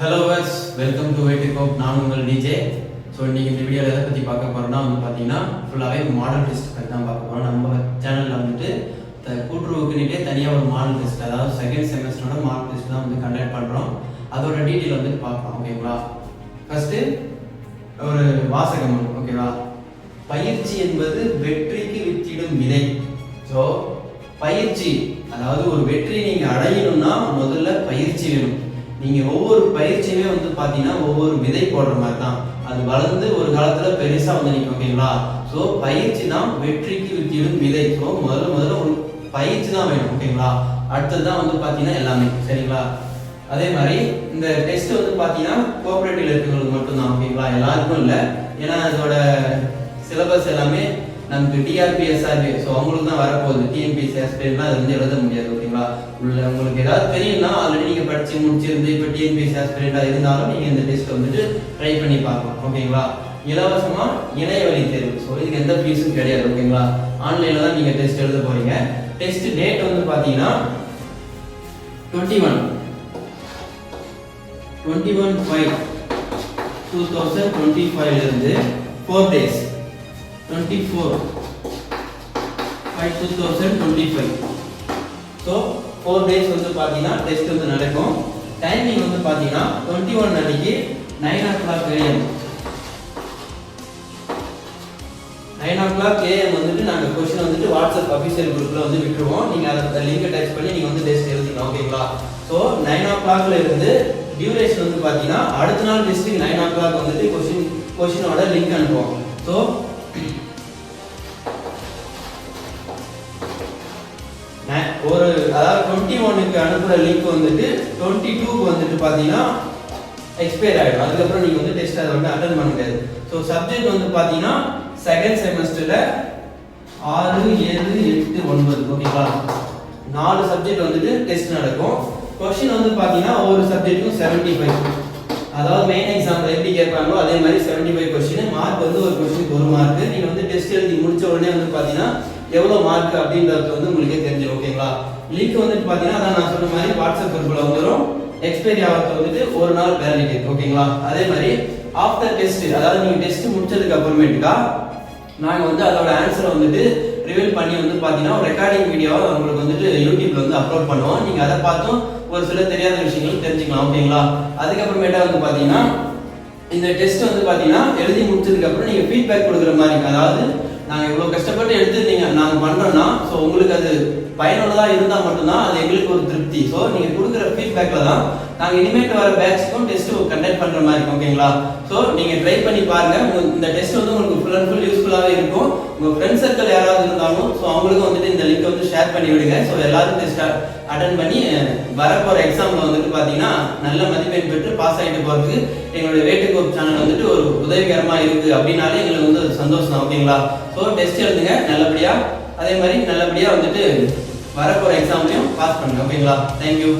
Hello வர்ஸ் welcome to வெயிட் கோப் நான் உங்கள் டிஜே ஸோ இன்றைக்கி இந்த வீடியோவில் எதை பற்றி பார்க்க போகிறோம்னா வந்து பார்த்தீங்கன்னா ஃபுல்லாகவே மாடல் டெஸ்ட் பற்றி தான் பார்க்க போகிறோம் நம்ம சேனலில் வந்துட்டு த- கூட்டுறவுக்குன்னுட்டே தனியாக ஒரு மாடல் டெஸ்ட் அதாவது செகண்ட் செமஸ்டரோட மாடல் டெஸ்ட் தான் வந்து கண்டக்ட் பண்ணுறோம் அதோட டீட்டெயில் வந்துட்டு பார்க்கலாம் ஓகேங்களா ஃபஸ்ட்டு ஒரு வாசகம் ஓகேவா பயிற்சி என்பது வெற்றிக்கு வித்திடும் விதை. ஸோ பயிற்சி அதாவது ஒரு வெற்றி நீங்கள் அடையணும்னா முதல்ல பயிற்சி வேணும். நீங்கள் ஒவ்வொரு பயிற்சியுமே வந்து பார்த்தீங்கன்னா ஒவ்வொரு விதை போடுற மாதிரி தான் அது வளர்ந்து ஒரு காலத்தில் பெருசாக வந்து நிற்கும் ஓகேங்களா? ஸோ பயிற்சி தான் வெற்றிக்கு வித்திடும் விதை. ஸோ முதல்ல முதல்ல ஒரு பயிற்சி தான் வேணும் ஓகேங்களா? அடுத்தது தான் வந்து பார்த்தீங்கன்னா எல்லாமே சரிங்களா? அதே மாதிரி இந்த டெஸ்ட் வந்து பார்த்தீங்கன்னா கோஆப்ரேட்டிவ் இருக்கிறவங்களுக்கு மட்டும்தான் ஓகேங்களா? எல்லாருக்கும் இல்லை. ஏன்னா அதோட சிலபஸ் எல்லாமே நமக்கு டிஆர்பிஎஸ்ஆர்பி ஸோ அவங்களுக்கு தான் வரப்போகுது. டிஎன்பிஎஸ் ஆஸ்பிரேட்லாம் அது வந்து எழுத முடியாது ஓகேங்களா? உள்ள உங்களுக்கு ஏதாவது தெரியும்னா ஆல்ரெடி நீங்கள் படித்து முடிச்சிருந்து இப்போ டிஎன்பிஎஸ் ஆஸ்பிரேட்டாக இருந்தாலும் நீங்கள் இந்த டெஸ்ட் வந்துட்டு ட்ரை பண்ணி பார்க்கலாம் ஓகேங்களா? இலவசமாக இணையவழி தேர்வு. ஸோ இதுக்கு எந்த ஃபீஸும் கிடையாது ஓகேங்களா? ஆன்லைனில் தான் நீங்கள் டெஸ்ட் எழுத போறீங்க. டெஸ்ட் டேட் வந்து பார்த்தீங்கன்னா twenty one twenty one five two thousand twenty ஃபைவ்லேருந்து four days twenty four five two thousand twenty five so four days வந்து பார்த்தீங்கன்னா டெஸ்ட் வந்து நடக்கும். டைமிங் வந்து பார்த்தீங்கன்னா டுவெண்ட்டி ஒன் அன்னைக்கு nine o'clock AM nine o'clock AM வந்துட்டு நாங்கள் கொஸ்டின் வந்துட்டு வாட்ஸ்அப் அஃபிஷியல் குரூப்பில் வந்து விட்டுருவோம். நீங்கள் அதை லிங்கை டச் பண்ணி நீங்கள் வந்து டெஸ்ட் எழுதிக்கலாம் ஓகேங்களா ஸோ நைன் ஓ கிளாக்ல இருந்து டியூரேஷன் வந்து பார்த்தீங்கன்னா அடுத்த நாள் டெஸ்ட்டுக்கு நைன் ஓ கிளாக் வந்துட்டு கொஸ்டின் கொஸ்டினோட லிங்க் அனுப்புவோம். ஸோ டுவெண்ட்டி ஒனுக்கு அனுப்புகிற லிங்க் வந்துட்டு டுவெண்ட்டி டூக்கு வந்துட்டு பார்த்தீங்கன்னா எக்ஸ்பயர் ஆகிடும் அதுக்கப்புறம் நீங்கள் வந்து டெஸ்ட் அதை வந்து அட்டன் பண்ண முடியாது. ஸோ சப்ஜெக்ட் வந்து பார்த்தீங்கன்னா செகண்ட் செமஸ்டரில் ஆறு ஏழு எட்டு ஒன்பது. ஓகேங்களா நாலு சப்ஜெக்ட் வந்துட்டு டெஸ்ட் நடக்கும். கொஸ்டின் வந்து பார்த்தீங்கன்னா ஒவ்வொரு சப்ஜெக்ட்டுக்கும் செவன்ட்டி ஃபைவ் அதாவது மெயின் எக்ஸாம்பிள் எப்படி கேட்பாங்களோ அதே மாதிரி செவன்ட்டி ஃபைவ் கொஸ்டின் மார்க் வந்து ஒரு கொஸ்டினுக்கு ஒரு மார்க் நீங்கள் வந்து டெஸ்ட் எழுதி முடிச்ச உடனே வந்து பார்த்தீங்கன்னா எவ்வளோ மார்க் அப்படின்றது வந்து உங்களுக்கே தெரிஞ்சிடும் ஓகேங்களா லிங்க் வந்துட்டு பார்த்தீங்கன்னா அதான் நான் சொன்ன மாதிரி வாட்ஸ்அப் குரூப்பில் வந்துடும் எக்ஸ்பைரி ஆகிறது வந்துட்டு ஒரு நாள் வேலிடிட்டி ஓகேங்களா அதே மாதிரி ஆஃப்டர் டெஸ்ட் அதாவது நீங்கள் டெஸ்ட் முடிச்சதுக்கு அப்புறமேட்டுக்கா நாங்கள் வந்து அதோட ஆன்சரை வந்துட்டு ரிவீல் பண்ணி வந்து பார்த்தீங்கன்னா ஒரு ரெக்கார்டிங் வீடியோவை உங்களுக்கு வந்துட்டு யூடியூப்ல வந்து அப்லோட் பண்ணுவோம். நீங்கள் அதை பார்த்தும் ஒரு சில தெரியாத விஷயங்களும் தெரிஞ்சுக்கலாம் ஓகேங்களா அதுக்கப்புறமேட்டா வந்து பார்த்தீங்கன்னா இந்த டெஸ்ட் வந்து பார்த்தீங்கன்னா எழுதி முடிச்சதுக்கு அப்புறம் நீங்கள் ஃபீட்பேக் கொடுக்குற மாதிரி அதாவது நாங்கள் இவ்வளோ கஷ்டப்பட்டு எடுத்து நீங்கள் நாங்கள் பண்ணுறோன்னா ஸோ உங்களுக்கு அது பயனுள்ளதாக இருந்தால் மட்டும்தான் அது எங்களுக்கு ஒரு திருப்தி. ஸோ நீங்கள் கொடுக்குற ஃபீட்பேக்கில் தான் நாங்கள் இனிமேட்டு வர பேட்ச்க்கும் டெஸ்ட் கண்டக்ட் பண்ணுற மாதிரி இருக்கும் ஓகேங்களா ஸோ நீங்கள் ட்ரை பண்ணி பாருங்கள் இந்த டெஸ்ட் வந்து உங்களுக்கு ஃபுல் அண்ட் ஃபுல் யூஸ்ஃபுல்லாகவே இருக்கும். உங்கள் ஃப்ரெண்ட் சர்க்கிள் யாராவது இருந்தாலும் ஸோ அவங்களுக்கும் வந்துட்டு இந்த லிங்க் வந்து ஷேர் பண்ணி விடுங்க. ஸோ எல்லாரும் டெஸ்ட் அட்டன் பண்ணி வரப்போகிற வரப்போற எக்ஸாமில் வந்துட்டு பார்த்தீங்கன்னா நல்ல மதிப்பெண் பெற்று பாஸ் போகிறதுக்கு எங்களுடைய வேட்டு கோப் சேனல் வந்துட்டு ஒரு உதவிகரமாக இருக்குது அப்படின்னாலே எங்களுக்கு வந்து அது சந்தோஷம் தான் ஓகேங்களா? ஸோ டெஸ்ட் எழுதுங்க நல்லபடியாக அதே மாதிரி நல்லபடியாக வந்துட்டு வரப்போகிற எக்ஸாம்லையும் பாஸ் பண்ணுங்க ஓகேங்களா? தேங்க்யூ